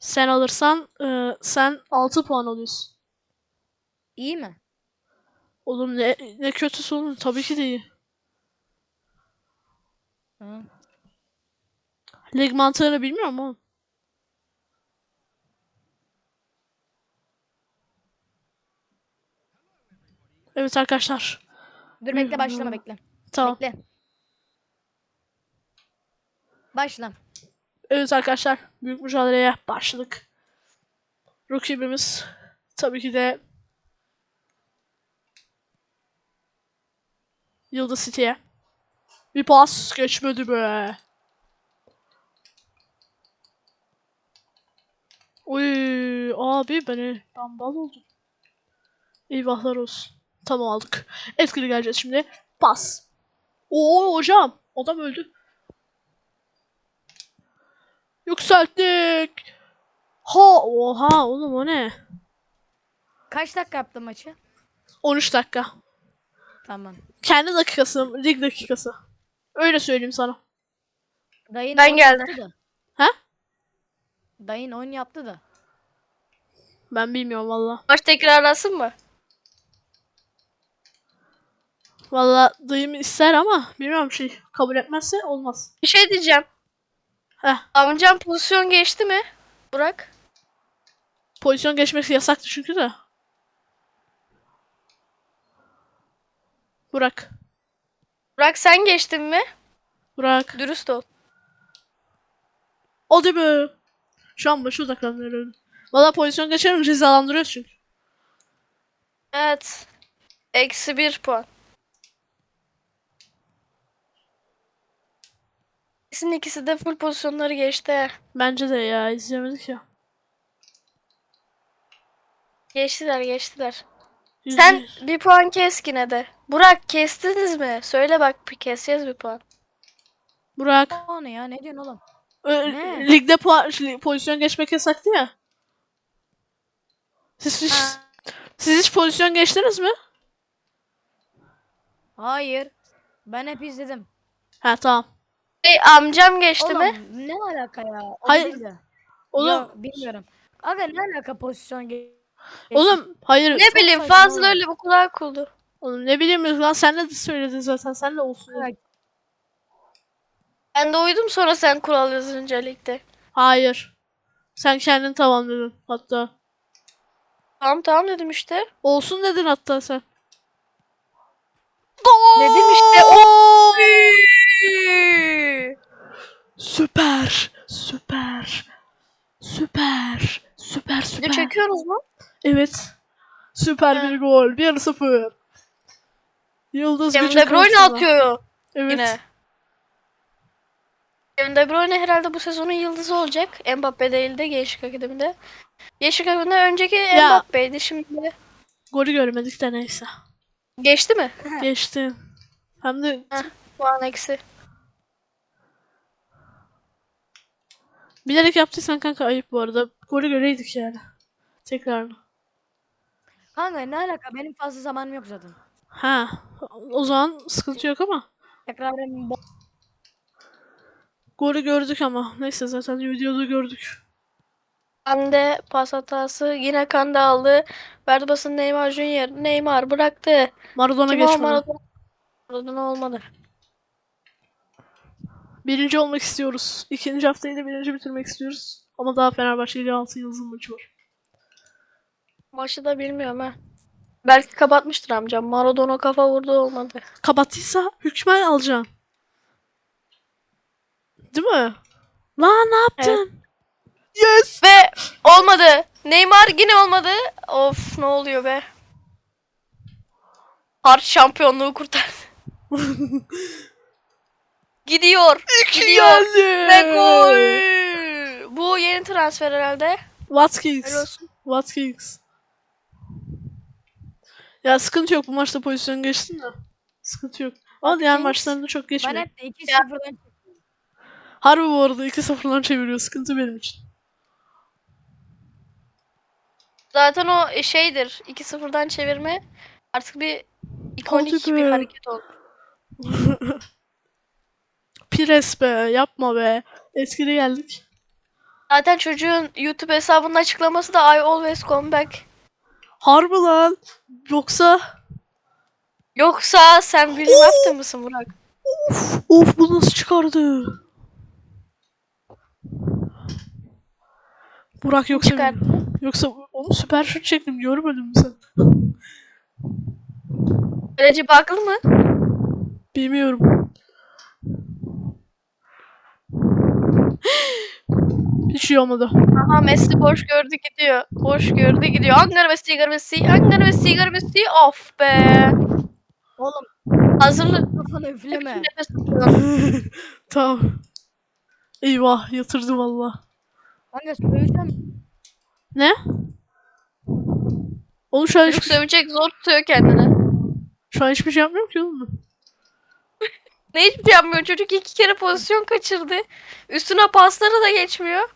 Sen alırsan e, sen 6 puan alıyorsun. İyi mi? Oğlum ne, ne kötüsü oğlum. Tabii ki de iyi. Hı. Lig mantığını bilmiyorum oğlum. Evet arkadaşlar. Dur bekle başlama bekle. Tamam. Bekle. Başla. Evet arkadaşlar. Büyük mücadeleye başladık. Rakibimiz tabii ki de Yıldız City'ye. Bir pas geçmedi be. Oy abi beni ben bal oldum. Eyvahlar olsun. Tamam aldık. Etkili geleceğiz şimdi. Pas. Oo hocam. Adam öldü. Yükselttik. Ha oha oğlum o ne? Kaç dakika yaptın maçı? 13 dakika. Tamam. Kendi dakikası, lig dakikası. Öyle söyleyeyim sana. Dayın Ben geldim. da. Ha? Dayın oyun yaptı da. Ben bilmiyorum valla. Maç tekrarlasın mı? Valla dayım ister ama bilmiyorum şey kabul etmezse olmaz. Bir şey diyeceğim. Heh. Amcam pozisyon geçti mi? Burak. Pozisyon geçmek yasaktı çünkü de. Burak. Burak sen geçtin mi? Burak. Dürüst ol. Hadi be. Şu an başı odaklanıyorum. Valla pozisyon geçerim cezalandırıyoruz çünkü. Evet. Eksi bir puan. İkisinin ikisi de full pozisyonları geçti. Bence de ya izlemedik ya. Geçtiler geçtiler. Yüzde Sen yüz. bir puan kes yine de. Burak kestiniz mi? Söyle bak bir keseceğiz bir puan. Burak. O ne ya ne diyorsun oğlum? Ö- Ne? Ligde puan, pozisyon geçmek yasaktı ya. Siz hiç, Ha. siz hiç pozisyon geçtiniz mi? Hayır. Ben hep izledim. Ha tamam. Hey, amcam geçti Oğlum mi? ne alaka ya? O Hayır. Oğlum, Ya, bilmiyorum. Aga ne alaka pozisyon ge- oğlum hayır. Ne bileyim saçma fazla oğlum. öyle bir kulak kuldu. Oğlum ne bileyim lan sen de söyledin zaten. Sen de olsun. Evet. Ben de uydum sonra sen kural yazınca ligde. Hayır. Sen kendin tamam dedin hatta. Tamam tamam dedim işte. Olsun dedin hatta sen. Dedim işte. Gol! Süper. Süper. Süper. Süper süper. çekiyorsunuz mu? Evet. Süper bir gol. 1-0. Yıldız gücü De Bruyne atıyor Evet. yine. Kevin De Bruyne herhalde bu sezonun yıldızı olacak. Mbappe değil de Gençlik Akademi'de. Gençlik Akademi'de önceki Ya. Mbappe'ydi şimdi. Golü görmedik de neyse. Geçti mi? Geçti. Hem de Puan eksi. Bilerek yaptıysan kanka ayıp bu arada. Golü göreydik yani. Tekrar. Kanka ne alaka? Benim fazla zamanım yok zaten. Ha. O zaman sıkıntı yok ama. Tekrar Golü gördük ama. Neyse zaten videoda gördük. Kande pas hatası. Yine Kande aldı. Verdi basın Neymar Junior. Neymar bıraktı. Maradona geçmedi. Maradona. Maradona olmadı. Birinci olmak istiyoruz. İkinci haftayı da birinci bitirmek istiyoruz. Ama daha Fenerbahçe ile 6 yıldızın maçı var. Maçı da bilmiyorum ha. Belki kapatmıştır amcam. Maradona kafa vurdu olmadı. Kapattıysa hükmen alacaksın. Değil mi? Lan ne yaptın? Yes! Ve olmadı. Neymar yine olmadı. Of ne oluyor be. Hart şampiyonluğu kurtardı. Gidiyor. Gidiyor. Geldi. Ve gol. Bu yeni transfer herhalde. Watkins. olsun. Watkins. Ya sıkıntı yok bu maçta pozisyon geçtin de. Sıkıntı yok. Ama diğer Watkins. maçlarında çok Ben geçmiyor. hep de 2-0'dan Harbi bu arada 2-0'dan çeviriyor. Sıkıntı benim için. Zaten o şeydir. 2-0'dan çevirme artık bir ikonik Hadi bir be. hareket oldu. Pires be yapma be. Etkili geldik. Zaten çocuğun YouTube hesabının açıklaması da I always come back. Harbi lan. Yoksa Yoksa sen bilim yaptın mısın Burak? of bu nasıl çıkardı? Burak yoksa Çıkar. yoksa onu süper şut çektim görmedin mi sen? Recep haklı mı? Bilmiyorum. Hiç şey olmadı. Aha Messi boş gördü gidiyor. Boş gördü gidiyor. Ankara Messi, Ankara Messi, Ankara Messi, Ankara Messi. Of be. Oğlum Hazırlık. kafanı üfleme. Tamam. Eyvah yatırdı valla. Kanka söyleyeceğim. Ne? Oğlum şu an, Çocuk hiçbir, sövecek zor tutuyor kendini. şu an hiçbir şey yapmıyorum ki oğlum. Ne hiçbir şey yapmıyor. Çocuk iki kere pozisyon kaçırdı. Üstüne pasları da geçmiyor.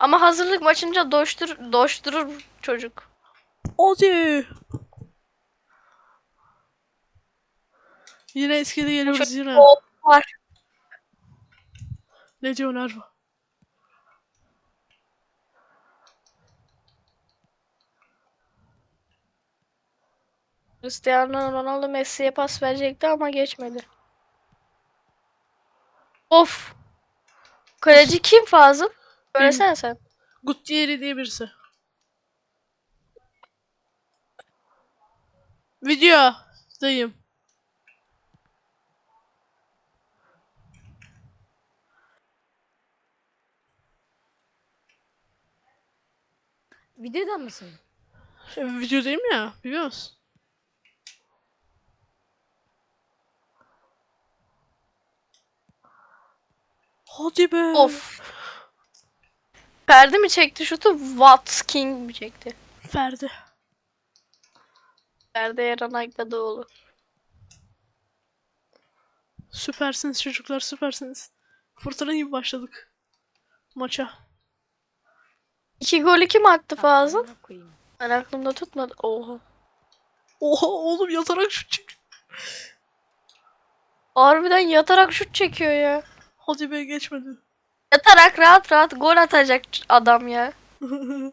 Ama hazırlık maçınca doştur, doşturur çocuk. Hadi. Yine eskide geliyoruz yine. Var. Ne diyorsun Erva? Cristiano Ronaldo Messi'ye pas verecekti ama geçmedi. Of. Kaleci kim Fazıl? Söylesene sen. Guttieri diye birisi. Video. Dayım. Videoda mısın? E, videodayım ya. Biliyor musun? Hadi be. Of. Ferdi mi çekti şutu? What King mi çekti? Ferdi. Ferdi Eren Akbadoğlu. Süpersiniz çocuklar süpersiniz. Fırtına gibi başladık. Maça. İki golü kim attı Fazıl? Ben aklımda tutmadı. Oha. Oha oğlum yatarak şut çek. Harbiden yatarak şut çekiyor ya. Hadi be geçmedi. Yatarak rahat rahat gol atacak adam ya.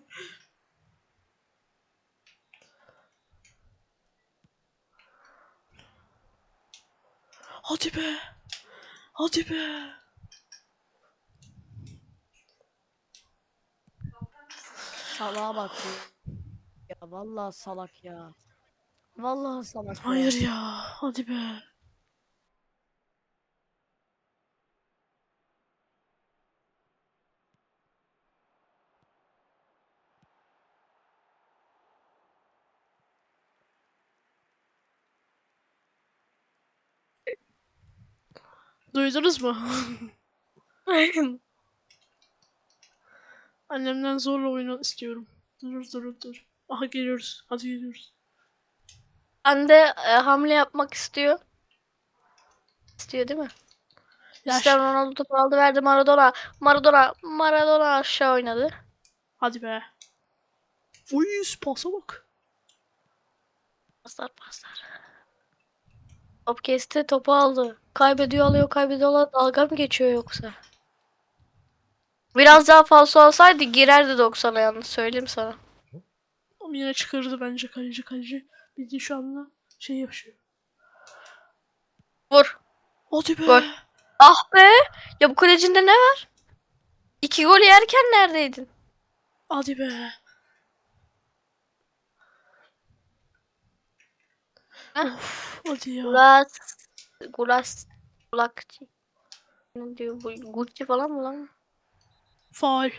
Hadi be. Hadi be. Salağa bak ya. Ya vallahi salak ya. Vallahi salak ya. Hayır ya. Hadi be. Duydunuz mu? Annemden zorla oyunu istiyorum. Dur dur dur. Aha geliyoruz. Hadi geliyoruz. Ben de e, hamle yapmak istiyor. İstiyor değil mi? Ya Cristiano Ronaldo topu aldı verdi Maradona. Maradona. Maradona aşağı oynadı. Hadi be. Uy pasa bak. Paslar paslar. Top kesti topu aldı. Kaybediyor alıyor kaybediyor alıyor. Dalga mı geçiyor yoksa? Biraz daha fazla olsaydı girerdi 90'a yalnız söyleyeyim sana. Ama yine çıkardı bence kaleci kaleci. Bildiğin şu anda şey yapıyor. Vur. Hadi be. Gol. Ah be. Ya bu kalecinde ne var? İki gol yerken neredeydin? Hadi be. Heh. Of, hadi ya. Gulas. Gulas. Gulakçı. Ne diyor bu? Gucci falan mı lan? Faul.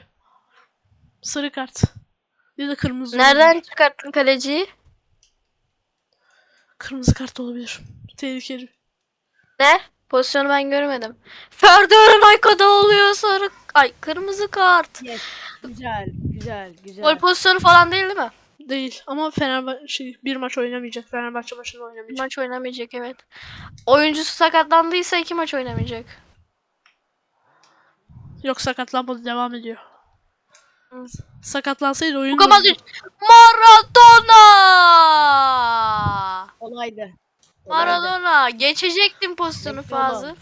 Sarı kart. Ya da kırmızı. Nereden olabilir. çıkarttın kaleciyi? Kırmızı kart olabilir. Tehlikeli. Ne? Pozisyonu ben görmedim. Ferdi Aranayka oluyor sarı. Ay kırmızı kart. Yes. Güzel, güzel, güzel. Gol pozisyonu falan değil değil mi? Değil ama Fenerbahçe şey, bir maç oynamayacak. Fenerbahçe maçında Bir oynamayacak. maç oynamayacak evet. Oyuncusu sakatlandıysa iki maç oynamayacak. Yok sakatlanmadı devam ediyor. Hı. Sakatlansaydı oyun Bu Modric. Maradona! Olaydı. Maradona. Geçecektim pozisyonu fazla.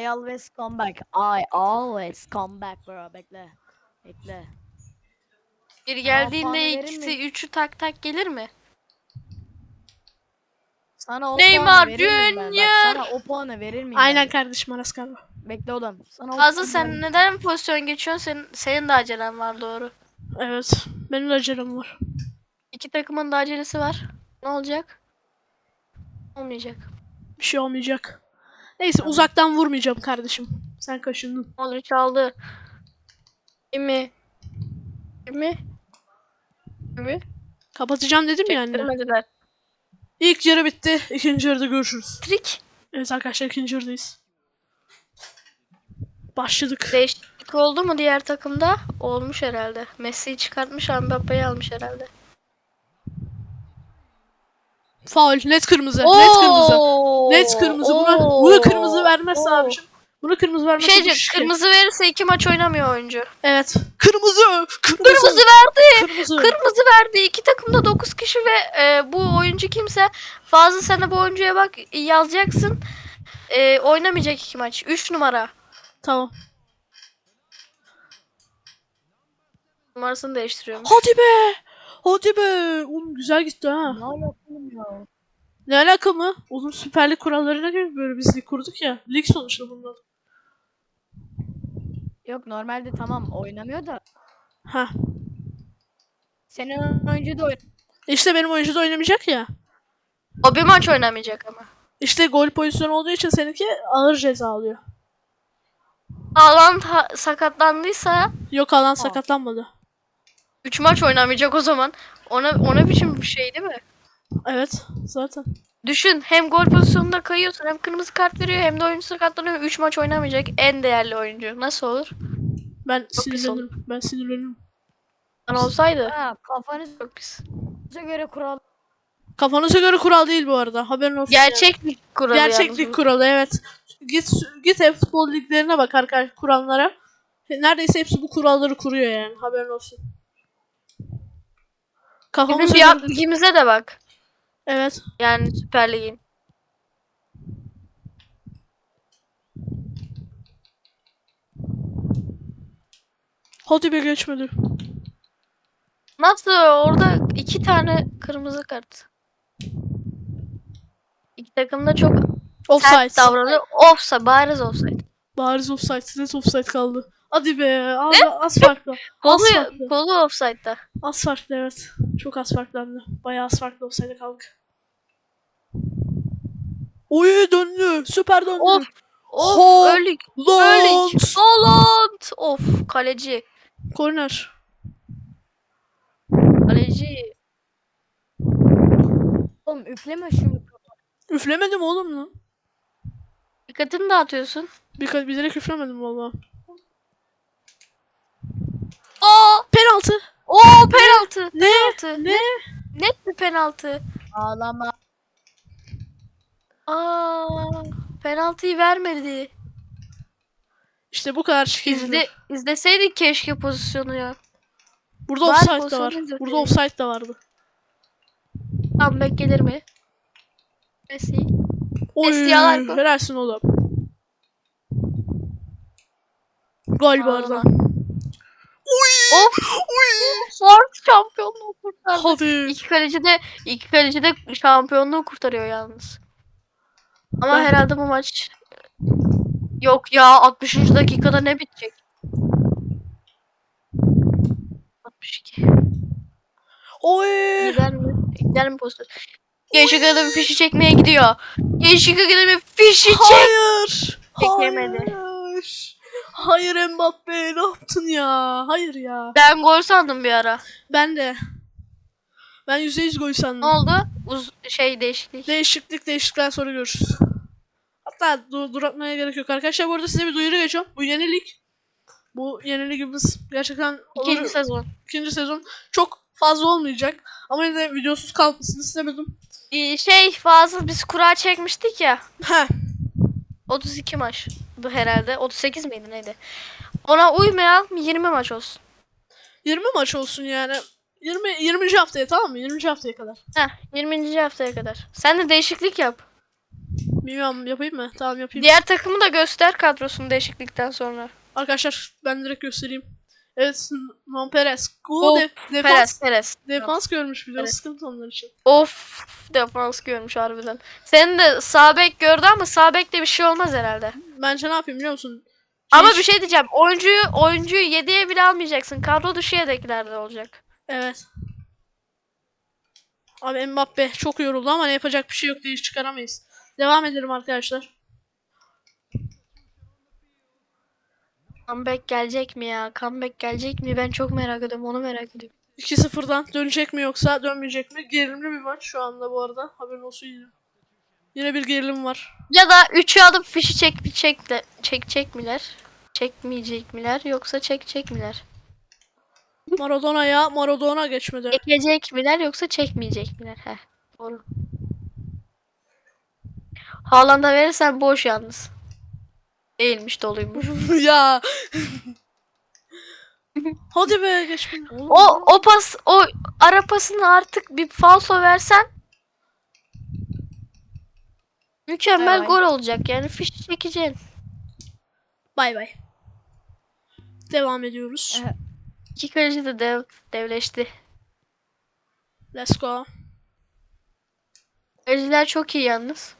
I always come back. I always come back bro bekle. Bekle. Geri geldiğinde puanı verir ikisi mi? üçü tak tak gelir mi? Sana o Neymar puanı verir miyim ben? Bak, Junior. sana o puanı verir miyim Aynen ben? kardeşim Aras galiba. Bekle oğlum. Sana o Fazla puanı sen neden pozisyon geçiyorsun? Senin, senin de acelen var doğru. Evet. Benim de acelem var. İki takımın da acelesi var. Ne olacak? Olmayacak. Bir şey olmayacak. Neyse Tamam. uzaktan vurmayacağım kardeşim. Sen kaşındın. Ne olur çaldı. Kimi? Kimi? Kimi? Kapatacağım dedim ya anne. Çektirmediler. İlk yarı bitti. İkinci yarıda görüşürüz. Trik. Evet arkadaşlar ikinci yarıdayız. Başladık. Değişiklik oldu mu diğer takımda? Olmuş herhalde. Messi'yi çıkartmış Mbappe'yi almış herhalde. Faul. Net kırmızı. Net kırmızı. Net kırmızı. Buna, buna kırmızı vermezse Oo. abiciğim. Buna kırmızı Bir vermezse şey diyeceğim, şike. kırmızı verirse iki maç oynamıyor oyuncu. Evet. Kırmızı. Kırmızı. Kırmızı verdi. Kırmızı. Kırmızı verdi. İki takımda 9 kişi ve e, bu oyuncu kimse fazla sen de bu oyuncuya bak yazacaksın. E, oynamayacak iki maç. 3 numara. Tamam. Numarasını değiştiriyorum. Hadi be. Hadi be. Oğlum güzel gitti ha. Ne yapalım ya? Ne alaka mı? Oğlum Süper Lig kurallarına göre böyle biz lig kurduk ya. Lig sonuçta bunlar. Yok normalde tamam oynamıyor da. Ha. Senin oyuncu da oynuyor. İşte benim oyuncu da oynamayacak ya. O bir maç oynamayacak ama. İşte gol pozisyonu olduğu için seninki ağır ceza alıyor. Ha- sakatlandıysa Yok alan sakatlanmadı. 3 maç oynamayacak o zaman. Ona ona biçim bir şey değil mi? Evet zaten. Düşün hem gol pozisyonunda kayıyorsun hem kırmızı kart veriyor hem de oyuncu sakatlanıyor. 3 maç oynamayacak en değerli oyuncu. Nasıl olur? Ben Çok sinirlenirim. Ben sinirlenirim. Bana olsaydı. Ha kafanıza Çok pis. göre kural. Kafanıza göre kural değil bu arada. Haberin olsun. Gerçek bir kuralı Gerçeklik kuralı evet. Git git hep futbol liglerine bak arkadaş kurallara. Neredeyse hepsi bu kuralları kuruyor yani. Haberin olsun. Kafamıza Bizim göre... ligimize de bak. Evet. Yani Süper Lig'in. Hadi be geçmedi. Nasıl orada iki tane kırmızı kart. İki takım da çok Offside. sert davranıyor. Offside, bariz offside. Bariz offside. Net offside kaldı. Hadi be. Az, az farklı. Az Kolu, farklı. kolu offside'da. Az farklı evet. Çok az farklandı. Bayağı az farklı offside'e kaldık. Oy döndü. Süper döndü. Of. Of öldük. Öldük. Haaland. Of kaleci. Korner. Kaleci. Oğlum üfleme şunu. Üflemedim oğlum lan. Dikkatini dağıtıyorsun. Bir, bilerek üflemedim valla. Aa! Penaltı. Oo penaltı. Ne? Penaltı. Ne? Net bir penaltı. Ağlama. Aa! Penaltıyı vermedi. İşte bu kadar şikayet. İzle, izleseydik keşke pozisyonu ya. Burada Var offside de var. Burada offside de vardı. Comeback gelir mi? Messi. Oy, yalar bu. helalsin oğlum. Gol bu arada. Ağlama. Of! Fark şampiyonluğu kurtardı. Hadi. İki kaleci de iki kaleci de şampiyonluğu kurtarıyor yalnız. Ama herhalde bu maç yok ya 60. dakikada ne bitecek? 62. Oy. Gider mi? Gider mi pozisyon? Gençlik Akademi fişi çekmeye gidiyor. Gençlik Akademi fişi çek. Hayır. Çekemedi. Hayır. Hayır Mbappe ne yaptın ya? Hayır ya. Ben gol sandım bir ara. Ben de. Ben %100 gol sandım. Ne oldu? Uz şey değişiklik. Değişiklik değişiklikten sonra görüşürüz. Hatta dur duratmaya gerek yok arkadaşlar. Bu arada size bir duyuru geçiyorum. Bu yenilik. Bu yeniligimiz gerçekten İkinci olur- sezon. ikinci sezon çok fazla olmayacak. Ama yine de videosuz kalmasını istemedim. Ee, Şey fazla biz kura çekmiştik ya. He. 32 maç bu herhalde. 38 miydi neydi? Ona uymayan 20 maç olsun. 20 maç olsun yani. 20 20. haftaya tamam mı? 20. haftaya kadar. Heh 20. haftaya kadar. Sen de değişiklik yap. Bilmiyorum yapayım mı? Tamam yapayım. Diğer takımı da göster kadrosunu değişiklikten sonra. Arkadaşlar ben direkt göstereyim. Evet Non Perez. Cool Oh, de- defans, Perez Perez. defans görmüş bir de sıkıntı onlar için. Of defans görmüş harbiden. Senin de sağ bek gördü ama sağ bekte bir şey olmaz herhalde. Bence ne yapayım biliyor musun? Ama Hiç- bir şey diyeceğim. Oyuncuyu oyuncuyu 7'ye bile almayacaksın. Kadro dışı yedeklerde olacak. Evet. Abi Mbappe çok yoruldu ama ne yapacak bir şey yok diye çıkaramayız. Devam edelim arkadaşlar. Comeback gelecek mi ya? Comeback gelecek mi? Ben çok merak ediyorum. Onu merak ediyorum. 2-0'dan dönecek mi yoksa dönmeyecek mi? Gerilimli bir maç şu anda bu arada. Haberin olsun yine. Yine bir gerilim var. Ya da 3'ü alıp fişi çek çekle çekecek miler? Çekmeyecek miler yoksa çekecek miler? Maradona'ya Maradona geçmedi. Çekecek miler yoksa çekmeyecek miler? Heh, doğru. Haaland'a verirsen boş yalnız. Değilmiş doluymuş. ya. Hadi be geçmedi. O o pas o ara pasını artık bir falso versen mükemmel Bay bay. gol olacak yani fiş çekeceksin. Bay bay. Devam ediyoruz. Evet. İki kaleci de dev, devleşti. Let's go. Kaleciler çok iyi yalnız.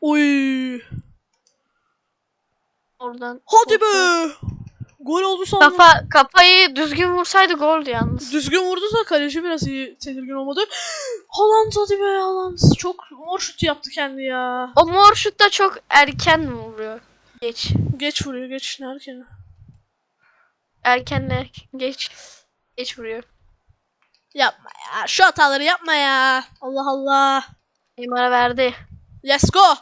Uy. Oradan Hadi be. Gol oldu sandım. Kafa kafayı düzgün vursaydı goldü yalnız. Düzgün vurdu da kaleci biraz iyi tedirgin olmadı. Haaland hadi be Haaland. Çok mor şut yaptı kendi ya. O mor şut da çok erken vuruyor. Geç. Geç vuruyor geç erken. Erkenle geç. Geç vuruyor. Yapma ya. Şu hataları yapma ya. Allah Allah. Neymar'a verdi. Let's go.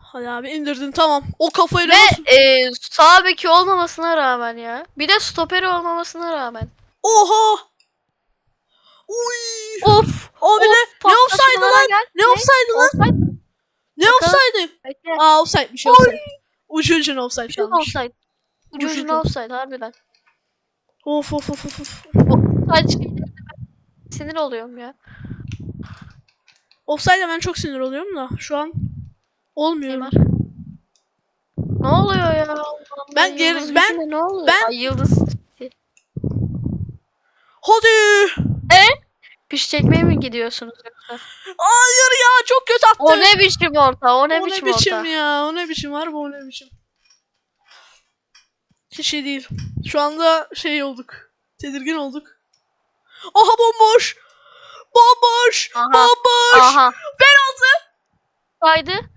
Hadi abi indirdin tamam. O kafayla nasıl- Ve e, sağ beki olmamasına rağmen ya. Bir de stoperi olmamasına rağmen. Oha. Uy. Of. Abi ne? of, Ne offside'ı patlaşmalara lan? Ne offside lan? Offside. Ne offside? Aa offside'miş offside. Ucu ucuna offside kalmış. offside. Ucu Ucuna. ucuna offside harbiden. Of of of of. of. Ben sinir oluyorum ya. Offside'e ben çok sinir oluyorum da şu an olmuyor. Neymar. Ne oluyor ya? Allah'ım Ben geri- yıldız ben- gücüne ne oluyor? ben- Ay, yıldız. Hadi. Piş çekmeye mi gidiyorsunuz yoksa? Hayır ya çok kötü attı. O ne biçim orta? O ne o biçim, ne biçim orta? ya? O ne biçim var bu o ne biçim? Hiç şey değil. Şu anda şey olduk. Tedirgin olduk. Aha bomboş. Bomboş. Aha. Bomboş. Aha. Penaltı. Haydi.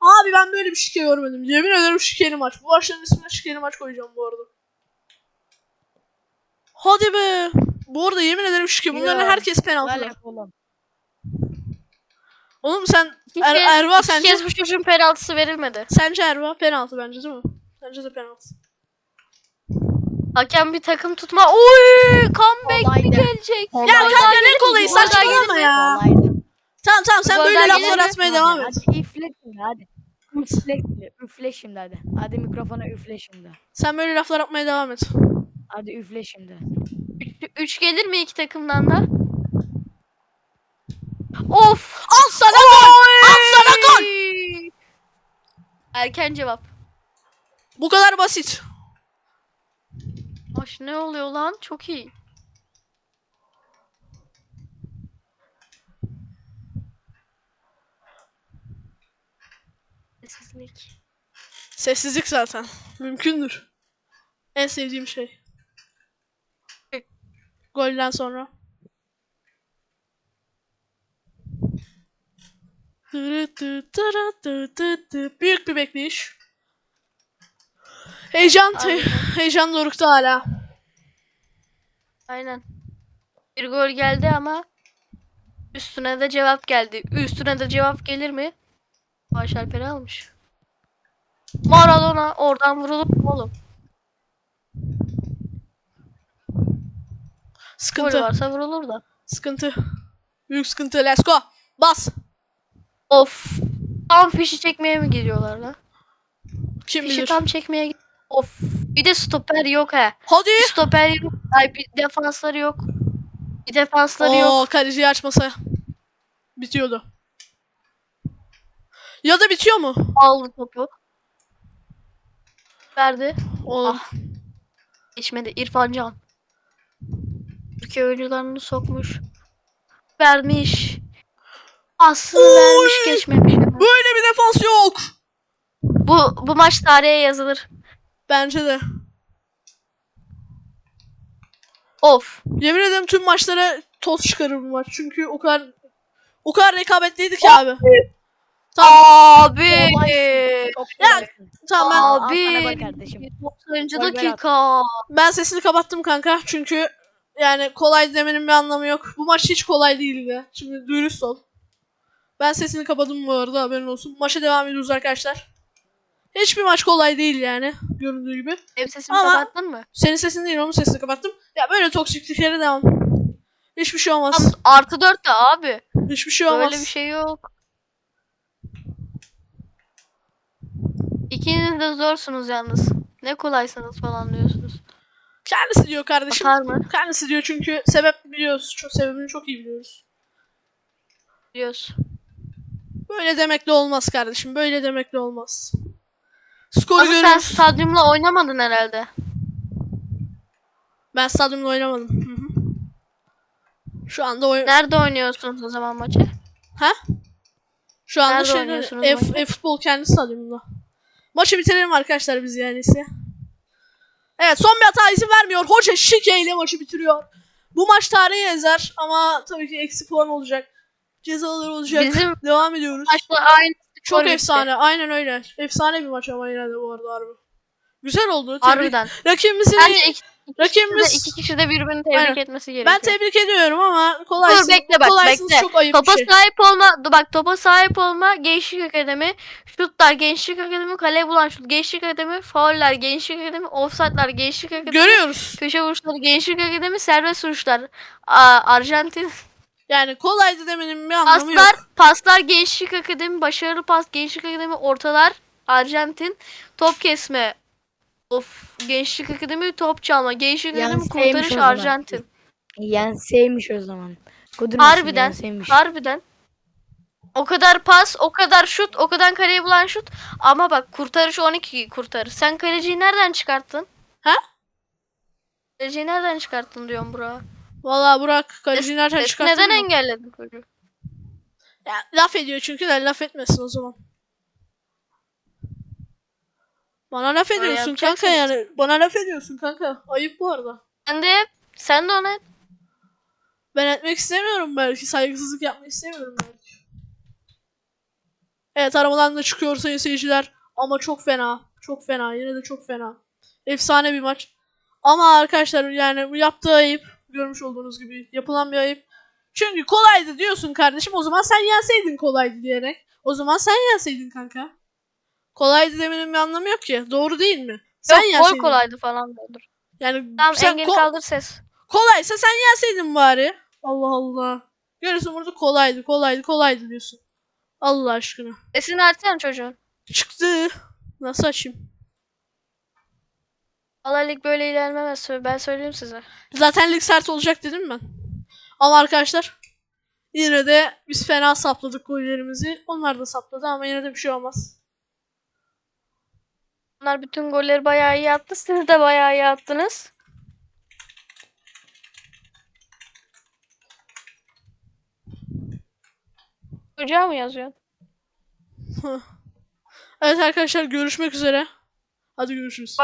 Abi ben böyle bir şike görmedim. Yemin ederim şikeli maç. Bu maçların ismine şikeli maç koyacağım bu arada. Hadi be. Bu arada yemin ederim şike. Bunların Ya, herkes penaltı. Böyle oğlum. Oğlum sen İki Er- kez, Erva iki sence kez bu çocuğun penaltısı verilmedi. sence Erva penaltı bence değil mi? Bence de penaltı. Hakem bir takım tutma. Oy! Comeback mi Kolaydı. gelecek? Kolaydı. Ya kanka ne mi? kolayı saçmalama mi? ya. Kolaydı. Tamam tamam sen böyle laflar mi? atmaya devam et. Hadi üfle şimdi hadi. Üfle şimdi. Üfle şimdi hadi. Hadi mikrofona üfle şimdi. Sen böyle laflar atmaya devam et. Hadi üfle şimdi. Üç, üç gelir mi iki takımdan da? Of! Al sana gol! Al sana gol! Erken cevap. Bu kadar basit. Baş ne oluyor lan? Çok iyi. Sessizlik. Sessizlik zaten. Mümkündür. En sevdiğim şey. Golden sonra. Büyük bir bekleyiş. Heyecan, heyecan dorukta hala. Aynen. Bir gol geldi ama üstüne de cevap geldi. Üstüne de cevap gelir mi? Alper'i almış. Maradona oradan vurulup mu oğlum. Gol Sıkıntı, varsa vurulur da. sıkıntı. Büyük sıkıntı. Let's go. Bas. Of. Tam fişi çekmeye mi gidiyorlar lan? Kim Fişi bilir. tam çekmeye Of. Bir de stoper yok he. Hadi. Bir stoper yok. Ay bir defansları yok. Bir defansları yok. Oo, kaleciyi açmasa bitiyordu. Ya da bitiyor mu? Aldı topu. Verdi. Oğlum. Ah. Geçmedi. İrfan Can. Türkiye oyuncularını sokmuş. Vermiş. Aslında vermiş geçmemiş. Böyle bir defans yok. Bu, bu maç tarihe yazılır. Bence de. Of. Yemin ederim tüm maçlara toz çıkarır bu maç. Çünkü o kadar o kadar rekabetliydi ki abi. Tamam, Abi. Ya, tamam ben, Abi. sana bak kardeşim. 90. Gol, gol dakika. ben sesini kapattım kanka. Çünkü yani kolay demenin bir anlamı yok. Bu maç hiç kolay değildi. Şimdi dürüst ol. Ben sesini kapadım bu arada haberin olsun. Maça devam ediyoruz arkadaşlar. Hiçbir maç kolay değil yani. Göründüğü gibi. Benim sesimi Ama- kapattın mı? Senin sesin değil onun sesini kapattım. Ya böyle toksikliklere devam. Hiçbir şey olmaz. Tam artı 4 de abi. Hiçbir şey olmaz. Böyle bir şey yok. İkiniz de zorsunuz yalnız. Ne kolaysınız falan diyorsunuz. Kendisi diyor kardeşim. Atar mı? Kendisi diyor çünkü sebep biliyoruz. Çok sebebini çok iyi biliyoruz. Diyoruz. Böyle demekle olmaz kardeşim. Böyle demekle olmaz. Skoru Ama sen görüyoruz. stadyumla oynamadın herhalde. ben stadyumda oynamadım. Hı hı. Şu anda oy Nerede oynuyorsunuz o zaman maçı? ha? Şu anda Nerede şeyde oynuyorsunuz maçı? F futbol kendi stadyumunda. Maçı bitirelim arkadaşlar biz yani ise. Evet son bir hata izin vermiyor. Hoca şike ile maçı bitiriyor. Bu maç tarihi yazar ama tabii ki eksi puan olacak. Cezalar olacak. Bizim Devam ediyoruz. maçla aynı Çok bitti. efsane. Aynen öyle. Efsane bir maç ama yine de bu arada harbi. Güzel oldu. Tebrik. Harbiden. Rakibimizin Bence iki, rakibimiz iki kişi de birbirini tebrik Aynen. etmesi gerekiyor. ben tebrik ediyorum ama kolaysın. Dur, bekle bak, kolaysınız bekle. çok ayıp Topa bir şey. sahip olma, bak topa sahip olma, gençlik akademi, şutlar, gençlik akademi, kale bulan şut, gençlik akademi, fauller, gençlik akademi, offside'lar, gençlik akademi, Görüyoruz. köşe vuruşları, gençlik akademi, serbest vuruşlar, Aa, Arjantin, Yani kolaydı demenin bir anlamı paslar, yok. paslar, gençlik akademi, başarılı pas, gençlik akademi, ortalar, Arjantin, top kesme, of, gençlik akademi, top çalma, gençlik Yani akademi, sevmiş kurtarış. Arjantin. Yenseymiş o zaman. Kudurmasın, Harbiden. yenseymiş. Harbiden. O kadar pas, o kadar şut, o kadar kaleyi bulan şut. Ama bak kurtarış 12 kurtarış. Sen kaleciyi nereden çıkarttın? Ha? Kaleciyi nereden çıkarttın diyorum Burak'a. Valla Burak kaleciyi nereden çıkarttın Neden engelledin çocuğu? Ya, laf ediyor çünkü de laf etmesin o zaman. Bana laf ediyorsun kanka yapacaksınız. yani. Bana laf ediyorsun kanka. Ayıp bu arada. Sen de sen de ona. Ben etmek istemiyorum belki. Saygısızlık yapmak istemiyorum belki. Evet aramadan da çıkıyor sayın seyirciler. Ama çok fena. Çok fena. Yine de çok fena. Efsane bir maç. Ama arkadaşlar yani bu yaptığı ayıp. Görmüş olduğunuz gibi yapılan bir ayıp. Çünkü kolaydı diyorsun kardeşim. O zaman sen yenseydin kolaydı diyerek. O zaman sen yenseydin kanka. Kolaydı demenin bir anlamı yok ki. Doğru değil mi? Sen Yok gol yenseydin. kolaydı falan diyordur. Yani Tamam sen engeli ko- kaldır ses. Kolaysa sen yenseydin bari. Allah Allah. Görüyorsun burada kolaydı, kolaydı, kolaydı diyorsun. Allah aşkına. Sesini açsana çocuğun. Çıktı. Nasıl açayım? Lig böyle ilerlemez. Ben söyleyeyim size. Zaten lig sert olacak dedim ben. Ama arkadaşlar yine de biz fena sapladık gollerimizi. Onlar da sapladı ama yine de bir şey olmaz. Bunlar bütün golleri bayağı iyi attı. Siz de bayağı iyi attınız. Çocuğa mı yazıyorsun? Evet arkadaşlar görüşmek üzere. Hadi görüşürüz.